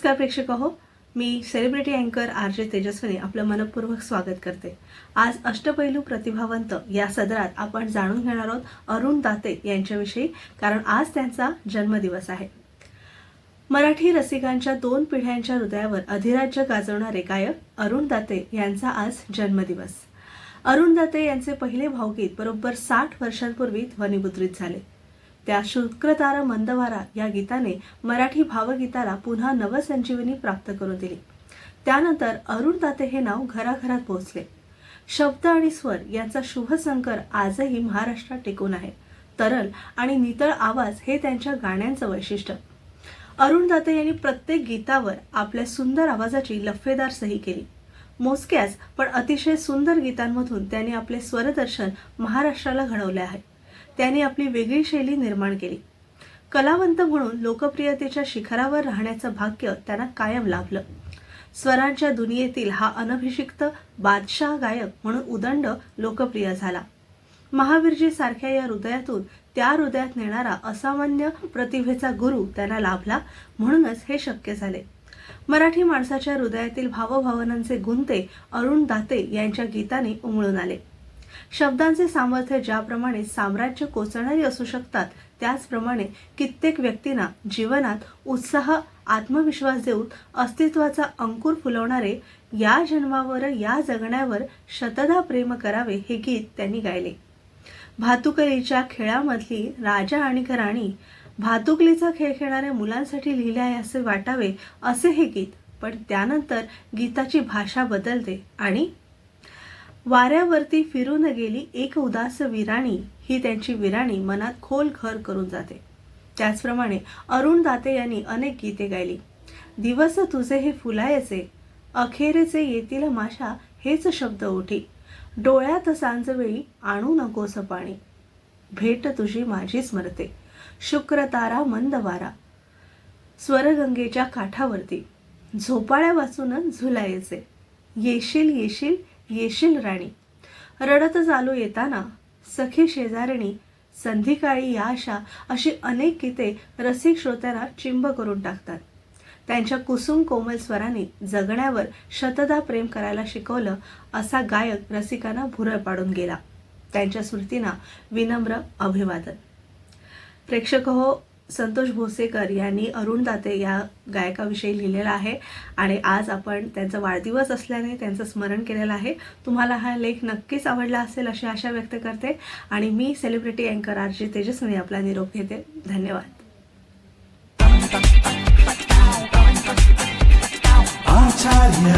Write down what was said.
नमस्कार प्रेक्षक हो मी सेलिब्रिटी अँकर आर जे तेजस्विनी आपलं मनपूर्वक स्वागत करते. आज अष्टपैलू प्रतिभावंत या सदरात आपण जाणून घेणार आहोत अरुण दाते यांच्याविषयी कारण आज त्यांचा जन्मदिवस आहे. मराठी रसिकांच्या दोन पिढ्यांच्या हृदयावर अधिराज्य गाजवणारे गायक अरुण दाते यांचा आज जन्मदिवस. अरुण दाते यांचे पहिले भावगीत बरोबर साठ वर्षांपूर्वी ध्वनिमुद्रित झाले. त्या शुक्रतार मंदवारा या गीताने मराठी भावगीताला पुन्हा नवसंजीवनी प्राप्त करून दिली. त्यानंतर अरुण दाते हे नाव घराघरात पोहोचले. शब्द आणि स्वर यांचा शुभसंकर आजही महाराष्ट्रात टिकून आहे. तरल आणि नितळ आवाज हे त्यांच्या गाण्यांचं वैशिष्ट्य. अरुण दाते यांनी प्रत्येक गीतावर आपल्या सुंदर आवाजाची लफेदार सही केली. मोजक्याच पण अतिशय सुंदर गीतांमधून त्यांनी आपले स्वरदर्शन महाराष्ट्राला घडवले आहे. त्याने आपली वेगळी शैली निर्माण केली. कलावंत म्हणून लोकप्रियतेच्या शिखरावर राहण्याचं भाग्य त्यांना कायम लाभलं. स्वरांच्या दुनियेतील हा अनभिषिक्त बादशाह गायक म्हणून उदंड लोकप्रिय झाला. महावीरजी सारख्या या हृदयातून त्या हृदयात नेणारा असामान्य प्रतिभेचा गुरु त्यांना लाभला म्हणूनच हे शक्य झाले. मराठी माणसाच्या हृदयातील भावभावनांचे गुंते अरुण दाते यांच्या गीताने उमळून आले. शब्दांचे सामर्थ्य ज्याप्रमाणे साम्राज्य कोसळणारी असू शकतात त्याचप्रमाणे कित्येक व्यक्तींना जीवनात उत्साह आत्मविश्वास देऊन अस्तित्वाचा अंकुर फुलवणारे या जन्मावर या जगण्यावर शतदा प्रेम करावे हे गीत त्यांनी गायले. भातुकलीच्या खेळामधली राजा आणि राणी भातुकलीचा खेळ खेळणाऱ्या मुलांसाठी लिहिले आहे असे वाटावे असे हे गीत पण त्यानंतर गीताची भाषा बदलते आणि वाऱ्यावरती फिरून गेली एक उदास विराणी. ही त्यांची विराणी मनात खोल घर करून जाते. त्याचप्रमाणे अरुण दाते यांनी अनेक गीते गायली. दिवस तुझे हे फुलायचे अखेरेचे येतील माशा हेच शब्द उठी. डोळ्यात सांजवेळी आणू नकोस पाणी. भेट तुझी माझी स्मरते शुक्र तारा मंद वारा. स्वरगंगेच्या काठावरती झोपाळ्या वाचून झुलायचे. येशील येशील येशील राणी. रडत चालू येताना सखी शेजारणी संधिकाळी या आशा अशी अनेक गीते रसिक श्रोत्यांना चिंब करून टाकतात. त्यांच्या कुसुम कोमल स्वराने जगण्यावर शतदा प्रेम करायला शिकवलं असा गायक रसिकांना भुरळ पाडून गेला. त्यांच्या स्मृतींना विनम्र अभिवादन. प्रेक्षक हो संतोष भोसेकर यांनी अरुण दाते या गायकाविषयी लिहिलेला आहे. आणि आज आपण त्यांचा वाढदिवस असल्याने त्यांचं स्मरण केलेलं आहे. तुम्हाला हा लेख नक्कीच आवडला असेल अशी आशा व्यक्त करते. आणि मी सेलिब्रिटी अँकर आर जे तेजस्वी आपला निरोप घेते. धन्यवाद. आचार्य.